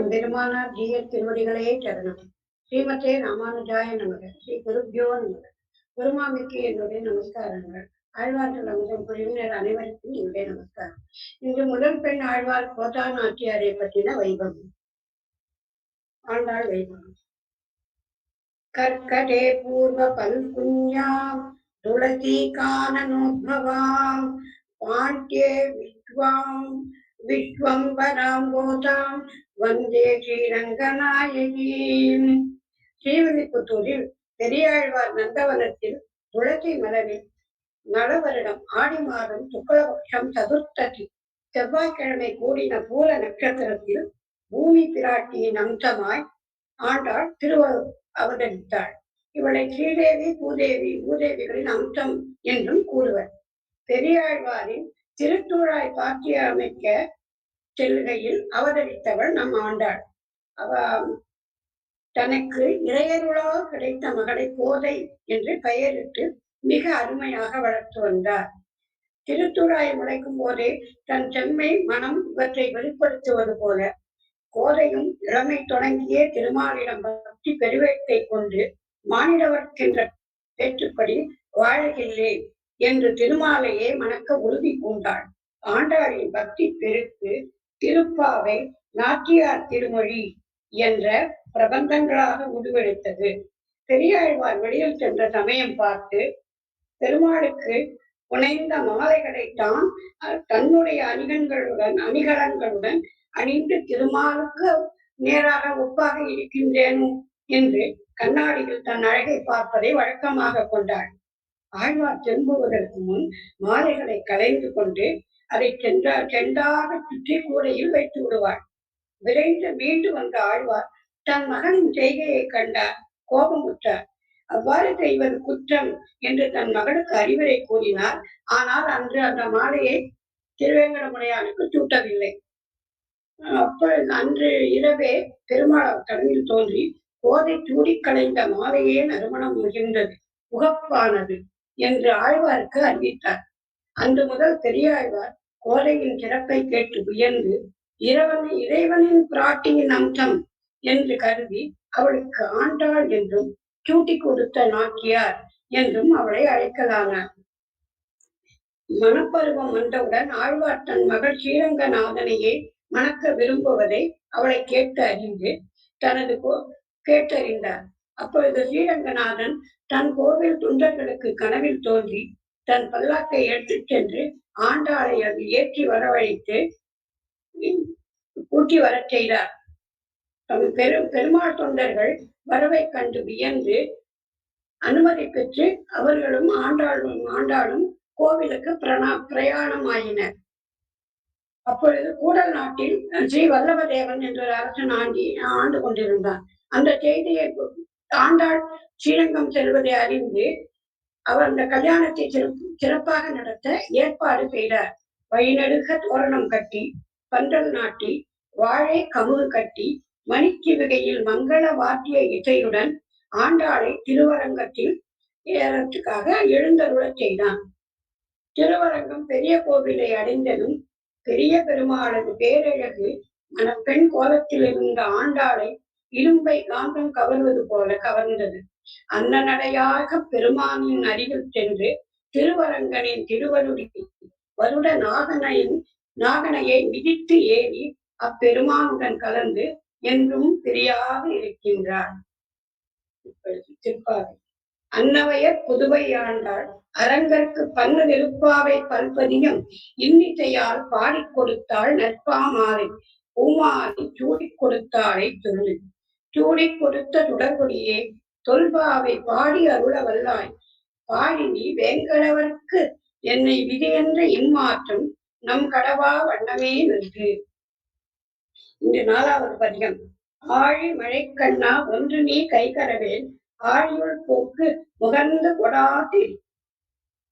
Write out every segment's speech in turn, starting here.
பெருமானார் ஜீயர் திருவடிகளே தருணம். ஸ்ரீமதே ராமானுஜாய நமக. ஸ்ரீ குருப்யோ நமக. குருமாமிக்கு என்னுடைய நமஸ்காரங்கள். ஆழ்வார்கள் அமுதம் குழுவினர் அனைவருக்கும் என்னுடைய நமஸ்காரம். இன்று முதல் பெண் ஆழ்வார் கோதா நாட்டியாரை பற்றின வைபவம். ஆண்டாள் வைபவம். கற்கடே பூர்வ பல்குஞ்சாம் துளசி கானனோத்பவாம் பாண்டியே விஸ்வாம் விஸ்வம்பராம் கோதாம் வந்தே ஸ்ரீரங்கநாயகீம் ஸ்ரீவில்லிபுத்தூரில் பெரியாழ்வார் நந்தவனத்தில் துளசி மலரில் நலவரிடம் ஆடி மாதம் சுக்லபக்ஷம் சதுர்த்ததி. செவ்வாய்க்கிழமை கூடின பூல நட்சத்திரத்தில் பூமி பிராட்டியின் அம்சமாய் ஆண்டாள் திருவ அவதரித்தாள். இவளை ஸ்ரீதேவி பூதேவி பூதேவிகளின் அம்சம் என்றும் கூறுவர். பெரியாழ்வாரின் திருத்தூராய் பாக்கிய அமைக்க செல்கையில் அவதரித்தவள் நம் ஆண்டாள். அவ தனக்கு இறையருளாக கிடைத்த மகளை கோதை என்று பெயரிட்டு மிக அருமையாக வளர்த்து வந்தார். திருத்துழாய் முளைக்கும் போதே தன் செம்மை மனம் இவற்றை வெளிப்படுத்துவது போல கோதையும் இளமை தொடங்கிய திருமாலிடம் பக்தி பெருவேட்டை கொண்டு மானிடவர்க்கென்ற பேச்சுப்படி வாழகில்லேன் என்று திருமாலையே மணக்க உறுதி பூண்டாள். ஆண்டாளின் பக்தி பெருக்கு திருப்பாவை நாட்டியார் திருமொழி என்ற பிரபந்தங்களாக உருவெடுத்தது பெரியாழ்வார் வெளியில் சென்ற சமயம் பார்த்து பெருமாளுக்கு புனைந்த மாலைகளைத்தான் தன்னுடைய அணிகங்களுடன் அணிகலன்களுடன் அணிந்து திருமாலுக்கு நேராக ஒப்பாக இருக்கின்றேனோ என்று கண்ணாடியில் தன் அழகை பார்ப்பதை வழக்கமாக கொண்டாள். ஆழ்வார் திரும்புவதற்கு முன் மாலைகளை கலைந்து கொண்டு அதை சென்றா சென்றாக சுற்றி கூடையில் வைத்து விடுவாள். விரைந்து மீண்டு வந்த ஆழ்வார். தன் மகனின் செய்கையை கண்டார். கோபமுற்றார் அவ்வாறு செய்வது குற்றம் என்று தன் மகனுக்கு அறிவுரை கூறினார். ஆனால் அன்று அந்த மாலையை திருவேங்கடமுடையானுக்கு சூட்டவில்லை அப்பொழுது அன்று இரவே பெருமாள் கடலில் தோன்றி போதை சூடி கலைந்த மாலையே நறுமணம் முகிர்ந்தது உகப்பானது என்று ஆழ்வாருக்கு அறிவித்தார். அன்று முதல் பெரியாழ்வார் கோதையின் சிறப்பை கேட்டு உயர்ந்து இறைவன் இறைவனின் பிராட்டியின் அம்சம் என்று கருதி அவளுக்கு ஆண்டாள் என்றும் சூட்டி கொடுத்த நாக்கியார் என்றும் அவளை அழைக்கலானார். மனப்பருவம் வந்தவுடன் ஆழ்வார் தன் மகள் ஸ்ரீரங்கநாதனையே மணக்க விரும்புவதை அவளை கேட்டு அறிந்து தனது கேட்டறிந்தார். அப்பொழுது ஸ்ரீரங்கநாதன் தன் கோவில் துண்டர்களுக்கு கனவில் தோன்றி தன் பல்லாக்கை எடுத்துச் சென்று ஆண்டாளை அது ஏற்றி வரவழைத்து கூட்டி வரச் செய்தார். பெரு பெருமாள் தொண்டர்கள் வரவை கண்டு வியந்து அனுமதி பெற்று அவர்களும் ஆண்டாளும் ஆண்டாளும் கோவிலுக்கு பிரணா பிரயாணமாயினர். அப்பொழுது கூடல் நாட்டில் ஸ்ரீ வல்லபதேவன் என்ற ஒரு அரசன் ஆண்டி ஆண்டு கொண்டிருந்தான். அந்த செய்தியை ஆண்டாள் ஸ்ரீரங்கம் செல்வதை அறிந்து அவர் அந்த கல்யாணத்தை சிறப்பாக நடத்த ஏற்பாடு செய்தார் வழிநடுக தோரணம் கட்டி பந்தல் நாட்டி வாழை கமுகு கட்டி மணிச்சிவிகையில் மங்கள வாத்திய இசையுடன் ஆண்டாளை திருவரங்கத்தில் ஏறத்துக்காக எழுந்தருளச் செய்தான். திருவரங்கம் பெரிய கோவிலை அடைந்ததும் பெரிய பெருமாளது பேரழகு மணப்பெண் கோலத்தில் இருந்த ஆண்டாளை இரும்பை காந்தம் கவர்வது போல கவர்ந்தது. அந்த நடையாக பெருமானின் அருகில் சென்று திருவரங்கனின் திருவருடி வருட நாகனையின் நாகனையை மிதித்து ஏறி அப்பெருமானுடன் கலந்து என்றும் பிரியாக இருக்கின்றார் திருப்பாவை. அன்னவையர் புதுவை ஆண்டாள். அரங்கற்கு பன்னு நெருப்பாவை பல்பதியம் இன்னிசையால் பாடிக் கொடுத்தாள் நற்பாமாலை பூமாலை சூடிக் கொடுத்தாளை சொல்லு சூடிக் கொடுத்த தொடர்புடியே தொல்பாவை பாடி அருள வல்லாய். பாடி நீ வேங்கடவர்க்கு என்னை விதியென்ற இம்மாற்றம் நம் கடவா வண்ணமே நின்று. இன்று நாலாவது பதிகம். ஆழி மழைக்கண்ணா ஒன்று நீ கைகரவேல். ஆழியுள் போக்கு முகர்ந்து கொடாதில்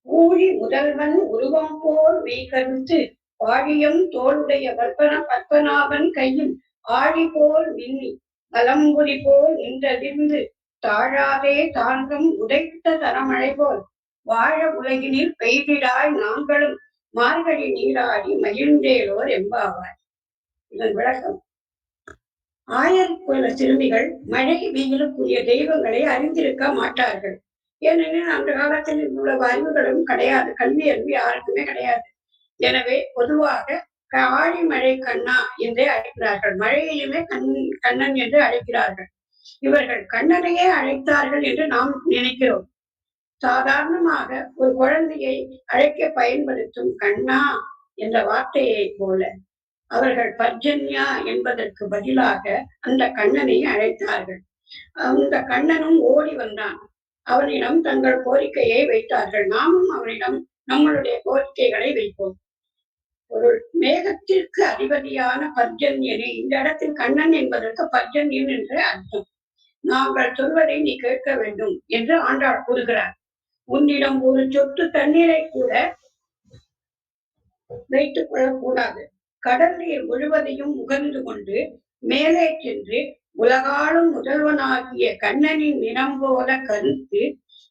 ஊழி முதல்வன் உருவம் போல் மெய்கருத்து பாழியம் தோளுடைய பற்பன பற்பனாவன் கையில் ஆழி போல் மின்னி. அலம்புரி போல் நின்றதிர்ந்து தாழாதே தாங்கும் உடைத்த தரமழை போல். வாழ உலகினில் பெய்திடாய் நாங்களும் மார்கழி நீராடி மகிழ்ந்தேலோர் எம்பாவாய் இதன் விளக்கம். ஆயர்குல சிறுமிகள் மழை வெயிலுக்குரிய தெய்வங்களை அறிந்திருக்க மாட்டார்கள். ஏனெனில் அந்த காலத்தில் இவ்வளவு அறிவுகளும் கிடையாது கல்வி அறிவு யாருக்குமே கிடையாது. எனவே பொதுவாக ஆழி மழை கண்ணா என்றே அழைக்கிறார்கள். மழையிலுமே கண் கண்ணன் என்று அழைக்கிறார்கள். இவர்கள் கண்ணனையே அழைத்தார்கள் என்று நாம் நினைக்கிறோம். சாதாரணமாக ஒரு குழந்தையை அழைக்க பயன்படுத்தும் கண்ணா என்ற வார்த்தையை போல அவர்கள் பர்ஜன்யா என்பதற்கு பதிலாக அந்த கண்ணனை அழைத்தார்கள். அந்த கண்ணனும் ஓடி வந்தான். அவனிடம் தங்கள் கோரிக்கையை வைத்தார்கள். நாமும் அவனிடம் நம்மளுடைய கோரிக்கைகளை வைப்போம். பொருள் மேகத்திற்கு அதிபதியான பர்ஜன்யனே இந்த இடத்தில் கண்ணன் என்பதற்கு பர்ஜன்யன் என்று அர்த்தம். நாங்கள் சொல்வதை நீ கேட்க வேண்டும் என்று ஆண்டாள் கூறுகிறார். உன்னிடம் ஒரு சொட்டு தண்ணீரை கூட வைத்துக் கொள்ளக்கூடாது. கடல் நீர் முழுவதையும் முகர்ந்து கொண்டு மேலே சென்று உலகாலும் முதல்வனாகிய கண்ணனின் நிறம் போல கருத்து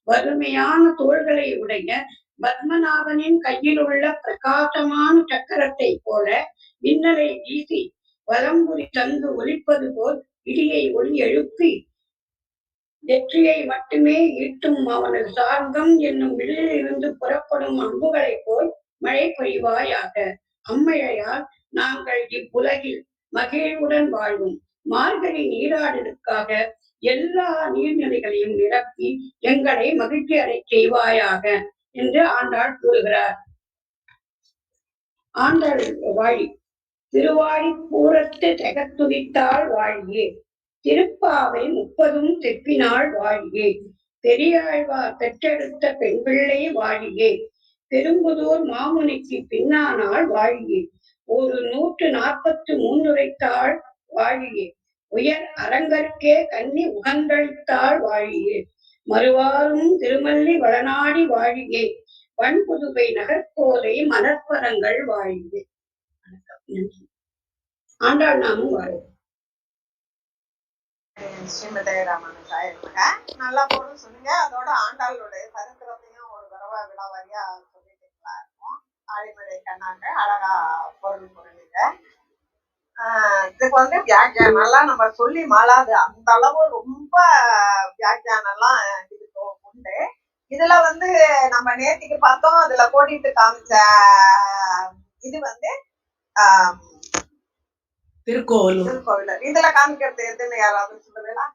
வறுமையான தோள்களை உடைய பத்மநாபனின் கையில் உள்ள பிரகாசமான சக்கரத்தை போல மின்னலை வீசி வலம்புரி தந்து ஒலிப்பது போல் இடியை ஒளி எழுப்பி வெற்றியை மட்டுமே ஈட்டும் அவனது சார்ந்தம் என்னும் வில்லில் இருந்து புறப்படும் அம்புகளைப் போல் மழை பொழிவாயாக. அம்மையால் நாங்கள் இவ்வுலகில் மகிழ்வுடன் வாழ்வோம். மார்கழி நீராடலுக்காக எல்லா நீர்நிலைகளையும் நிரப்பி எங்களை மகிழ்ச்சி அடை செய்வாயாக. என்று ஆண்டாள் கூறுகிறார். ஆண்டாள் வாழி திருவாழி பூரத்து தெகத்துதித்தாள் வாழியே. திருப்பாவை முப்பதும் தெப்பினாள் வாழியே. பெரியாழ்வார் பெற்றெடுத்த பெண் பிள்ளை வாழியே. பெரும்புதூர் மாமுனிக்கு பின்னானாள் வாழியே. ஒரு நூற்று நாற்பத்து மூன்றுரைத்தாள் வாழியே. உயர் அரங்கற்கே கன்னி உகந்தளித்தாள் வாழியே. மறுவாரும் திருமல்லி வளநாடி வாழியே. வன்புதுவை நகர்கோதை மலர்ப்பரங்கள் வாழியே. வணக்கம் நன்றி. ஆண்டாள் நாமும் வாழும். ஸ்ரீமதே ராமானுஜாய நல்லா பொருள் சொல்லுங்க. அதோட ஆண்டாளுடைய சரித்திரத்தையும் ஒரு தடவை விழாவாரியா சொல்லிட்டீங்களா இருக்கும். ஆழிமலை கண்ணாங்க அழகா பொருள் புரிஞ்சுங்க ஆஹ் இதுக்கு வந்து வியாக்கியானம். எல்லாம் நம்ம சொல்லி மாளாது. அந்த அளவு ரொம்ப வியாக்கியானம் எல்லாம் இதுக்கு உண்டு. இதுல வந்து நம்ம நேத்திக்கு பார்த்தோம். அதுல கோடிட்டு காமிச்ச இது வந்து திருக்கோவலூர். திருக்கோவிலர். இதுல காமிக்கிறது எதுன்னு யாராவது சொல்லுவீங்களா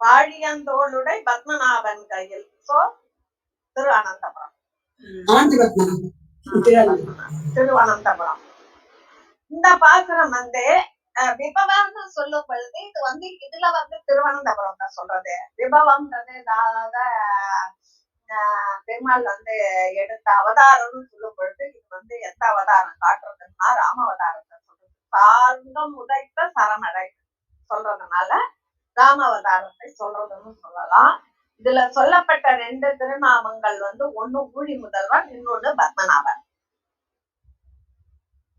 வாழியந்தோளுடை பத்மநாபன் கையில். சோ திரு அனந்தபுரம். திருவனந்தபுரம். இந்த பாசுரம் வந்து விபவம்னு சொல்லும் பொழுது இது வந்து இதுல வந்து திருவனந்தபுரம் தான் சொல்றது. விபவம்ன்றது அதாவது பெருமாள் வந்து எடுத்த அவதாரம்னு சொல்லும் பொழுது இது வந்து எந்த அவதாரம் காட்டுறதுன்னா ராம அவதாரத்தை சொல்றது. சார்ந்தம் உதைத்த சரணடை சொல்றதுனால ராம அவதாரத்தை சொல்றதுன்னு சொல்லலாம். இதுல சொல்லப்பட்ட ரெண்டு திருநாமங்கள் வந்து ஒண்ணு ஊழி முதல்வன் இன்னொன்னு பத்மநாபன்.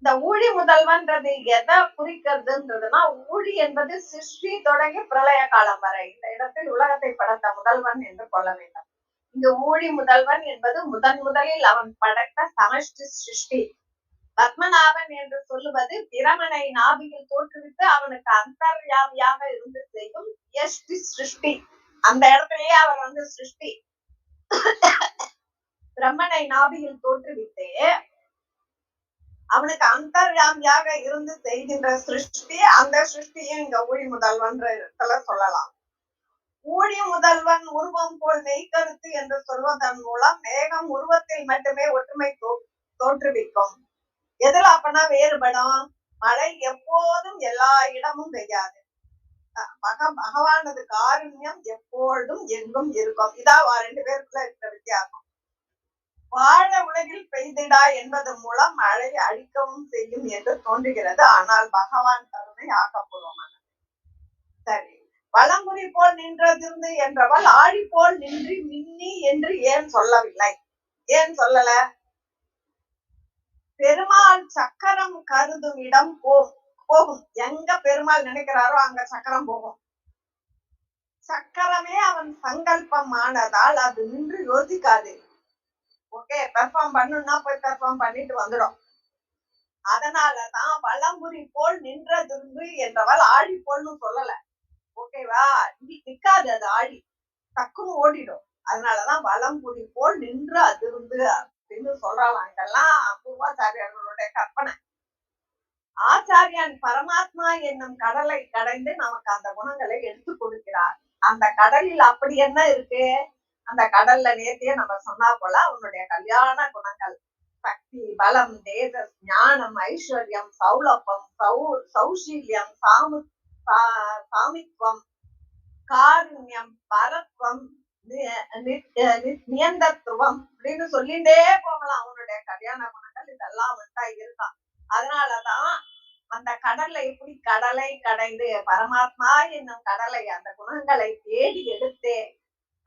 இந்த ஊழி முதல்வன்றது எதை குறிக்கிறதுன்றதுன்னா ஊழி என்பது சிருஷ்டி தொடங்கி பிரளய காலம் வரை. இந்த இடத்தில் உலகத்தை படைத்த முதல்வன் என்று கொள்ள வேண்டும். இங்கு ஊழி முதல்வன் என்பது முதன் முதலில் அவன் படைத்த சமஷ்டி சிருஷ்டி. பத்மநாபன் என்று சொல்லுவது பிரமனை நாபியில் தோற்றுவித்து அவனுக்கு அந்தர்யாமியாக இருந்து செய்யும் எஷ்டி சிருஷ்டி. அந்த இடத்திலேயே அவர் வந்து சிருஷ்டி. பிரம்மனை நாபியில் தோற்றுவித்து அவனுக்கு அந்தர்யாமியாக இருந்து செய்கின்ற சிருஷ்டி அந்த சிருஷ்டியும் இங்க ஊழி முதல்வன்ற இடத்துல சொல்லலாம். ஊழி முதல்வன் உருவம் போல் மெய்கருத்து என்று சொல்வதன் மூலம் மேகம் உருவத்தில் மட்டுமே ஒற்றுமை தோற்றுவிக்கும். எதில் அப்பனா வேறுபடும்? மழை எப்போதும் எல்லா இடமும் பெய்யாது. மக பகவானது காருண்யம் எப்பொழுதும் எங்கும் இருக்கும். இதா ரெண்டு பேருக்குள்ள இருக்கிற வித்தியாசம். வாழ உலகில் பெய்திடா என்பது மூலம் மழை அழிக்கவும் செய்யும் என்று தோன்றுகிறது. ஆனால் பகவான் கருணை ஆக்கப்பூர்வமான சரி. வளமுறி போல் நின்றதிருந்து என்றவள் ஆழி போல் நின்று மின்னி என்று ஏன் சொல்லவில்லை? ஏன் சொல்லல? பெருமாள் சக்கரம் கருதும் இடம் போகும் போகும். எங்க பெருமாள் நினைக்கிறாரோ அங்க சக்கரம் போகும். சக்கரமே அவன் சங்கல்பம் ஆனதால் அது நின்று யோசிக்காது. ஓகே பெர்ஃபார்ம் பண்ணணும்னா போய் பெர்ஃபார்ம் பண்ணிட்டு வந்துடும் அதனாலதான் வலம்புரி போல் நின்றதிருந்து என்றவள் ஆழி போல்னு சொல்லல. ஓகேவா இங்கி நிக்காது அது ஆழி டக்குன்னு ஓடிடும். அதனாலதான் வலம்புரி போல் நின்று அதிர்ந்து அப்படின்னு சொல்றாங்க இதெல்லாம் பூர்வாச்சாரியர்களுடைய கற்பனை. ஆச்சாரியான் பரமாத்மா என்னும் கடலை கடைந்து நமக்கு அந்த குணங்களை எடுத்து கொடுக்கிறார். அந்த கடலில் அப்படி என்ன இருக்கு? அந்த கடல்ல நேர்த்தியே நம்ம சொன்னா போல அவனுடைய கல்யாண குணங்கள். சக்தி பலம் தேஜஸ் ஞானம் ஐஸ்வர்யம் சௌலபம் சௌ சௌஷீல்யம் சாமு சாமித்வம் காருண்யம் பரத்வம் நியந்தத்துவம் அப்படின்னு சொல்லிட்டே போகலாம் அவனுடைய கல்யாண குணங்கள். இதெல்லாம் வந்துட்டா இருக்கான் அதனாலதான் அந்த கடல்ல எப்படி கடலை கடைந்து பரமாத்மா என்னும் கடலை அந்த குணங்களை தேடி எடுத்தே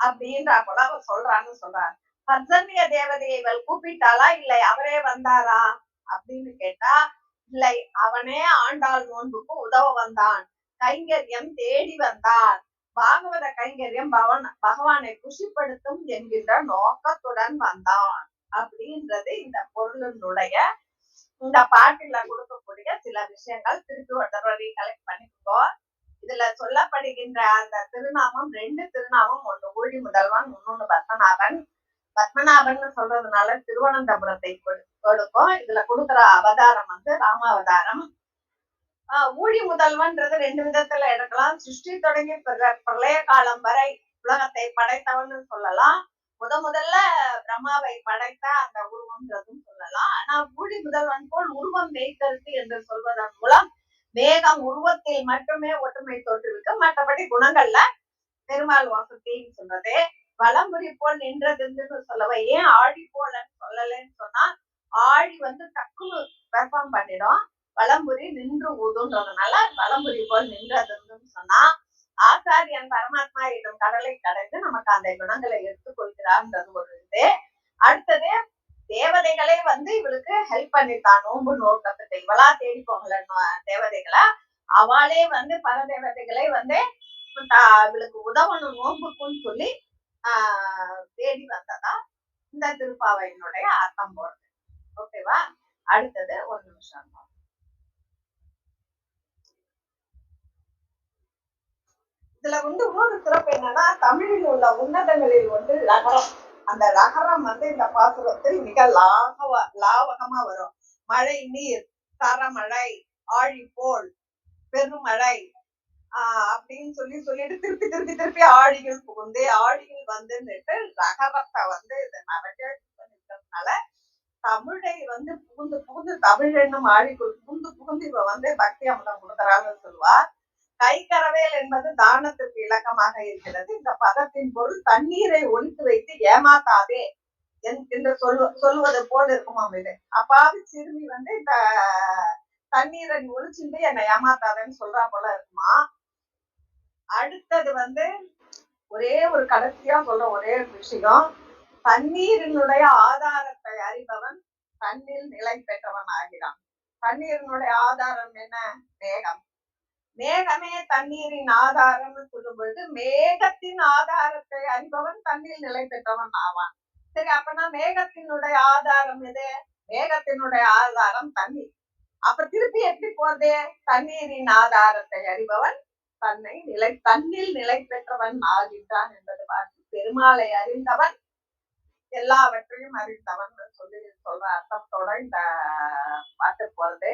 அப்படின்ற போல அவர் சொல்றான்னு சொல்றாரு. பர்ஜன்ய தேவதையை இவள் கூப்பிட்டாளா? இல்லை அவரே வந்தாரா? அப்படின்னு கேட்டா இல்லை அவனே ஆண்டாள் நோன்புக்கு உதவ வந்தான். கைங்கரியம் தேடி வந்தான் பாகவத கைங்கரியம் பவன் பகவானை குஷிப்படுத்தும் என்கின்ற நோக்கத்துடன் வந்தான். அப்படின்றது இந்த பொருளினுடைய இந்த பாட்டில கொடுக்கக்கூடிய சில விஷயங்கள். திருப்பி ஒரு தடவை கலெக்ட் பண்ணிக்கோ. இதுல சொல்லப்படுகின்ற அந்த திருநாமம் ரெண்டு திருநாமம் ஒண்ணு. ஊழி முதல்வன் இன்னொன்னு பத்மநாபன். பத்மநாபன் சொல்றதுனால திருவனந்தபுரத்தை கொடு- கொடுக்கும் இதுல கொடுக்கிற அவதாரம் வந்து ராமாவதாரம். ஆஹ் ஊழி முதல்வன்றது ரெண்டு விதத்துல எடுக்கலாம். சிருஷ்டி தொடங்கி பிரளய காலம் வரை உலகத்தை படைத்தவன் சொல்லலாம். முத முதல்ல பிரம்மாவை படைத்த அந்த உருவம்ன்றதும் சொல்லலாம். ஆனா ஊழி முதல்வன் போல் உருவம் மெய்கருத்து என்று சொல்வதன் மூலம் மேகம் உருவத்தில் மட்டுமே ஒற்றுமை தோற்றுவிக்கும் மற்றபடி குணங்கள்ல பெருமாள் வசத்தின்னு சொன்னது வலம்புரி போல் நின்றதுன்னு சொல்லவ? ஏன் ஆழி போலன்னு சொல்லலைன்னு சொன்னா ஆழி வந்து டக்குன்னு பெர்ஃபார்ம் பண்ணிடும். வலம்புரி நின்று ஊதுன்றதுனால வலம்புரி போல் நின்றதுன்னு சொன்னா ஆச்சாரியன் பரமாத்மா இடம் கடலை கடைந்து நமக்கு அந்த குணங்களை எடுத்துக்கொள்கிறார்ன்றது ஒரு இது. அடுத்தது தேவதைகளே வந்து இவளுக்கு ஹெல்ப் பண்ணித்தான் நோன்பு நோக்க இவளா தேடி போகல நோ- தேவதைகளை? அவளே வந்து பல தேவதைகளை வந்து தா- இவளுக்கு உதவணும் நோம்புக்குன்னு சொல்லி ஆஹ் தேடி வந்ததா? இந்த திருப்பாவையினுடைய அர்த்தம் போடுது. ஓகேவா அடுத்தது ஒரு நிமிஷம். இதுல வந்து இன்னொரு சிறப்பு என்னன்னா தமிழில் உள்ள உன்னதங்களில் ஒன்று லகரம் அந்த ரகரம் வந்து இந்த பாசுரத்தில் மிக லாகவ லாவகமா வரும். மழை நீர் தரமழை ஆழிப்போல் பெருமழை ஆஹ் அப்படின்னு சொல்லி சொல்லிட்டு திருப்பி திருப்பி திருப்பி ஆழிகள் புகுந்து ஆழிகள் வந்துன்னுட்டு ரகரத்தை வந்து இதை நிறைய பண்ணிருக்கிறதுனால தமிழை வந்து புகுந்து புகுந்து தமிழ் என்னும் ஆழிக்குள் புகுந்து புகுந்து இவ வந்து பக்தி அமுதம் கொடுக்கறான்னு சொல்லுவா. கைக்கரவேல் என்பது தானத்திற்கு இலக்கமாக இருக்கிறது. இந்த பதத்தின் பொருள் தண்ணீரை ஒழித்து வைத்து ஏமாத்தாதே. என்று சொல்வ சொல்வது போல் இருக்குமாம் இது அப்பாவி சிறுமி வந்து இந்த தண்ணீரை ஒழிச்சுட்டு என்னை ஏமாத்தாதன்னு சொல்றா போல இருக்குமா? அடுத்தது வந்து ஒரே ஒரு கடைசியா சொல்ற ஒரே ஒரு விஷயம். தண்ணீரினுடைய ஆதாரத்தை அறிபவன் தண்ணீர் நிலை பெற்றவன் ஆகிறான். தண்ணீரினுடைய ஆதாரம் என்ன? மேகம். மேகமே தண்ணீரின் ஆதாரம்னு சொல்லும் பொழுது மேகத்தின் ஆதாரத்தை அறிபவன் தண்ணீர் நிலை பெற்றவன் ஆவான். சரி அப்பனா மேகத்தினுடைய ஆதாரம் எது? மேகத்தினுடைய ஆதாரம் தண்ணீர். அப்ப திருப்பி எப்படி போறது? தண்ணீரின் ஆதாரத்தை அறிபவன் தன்னை நிலை தன்னில் நிலை பெற்றவன் ஆகின்றான் என்பது பார்த்து பெருமாளை அறிந்தவன் எல்லாவற்றையும் அறிந்தவன் சொல்லி சொல்ற அர்த்தத்தோட இந்த பாட்டு போறது.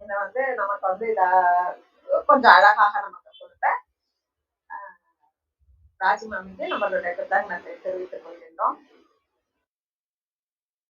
இத வந்து நமக்கு வந்து இத கொஞ்சம் அழகாக நமக்கு கொடுத்த ராஜிமாமிக்கு நம்மளுடைய கிருத்தಜ್ಞத்தை தெரிவித்துக் கொள்கின்றோம்.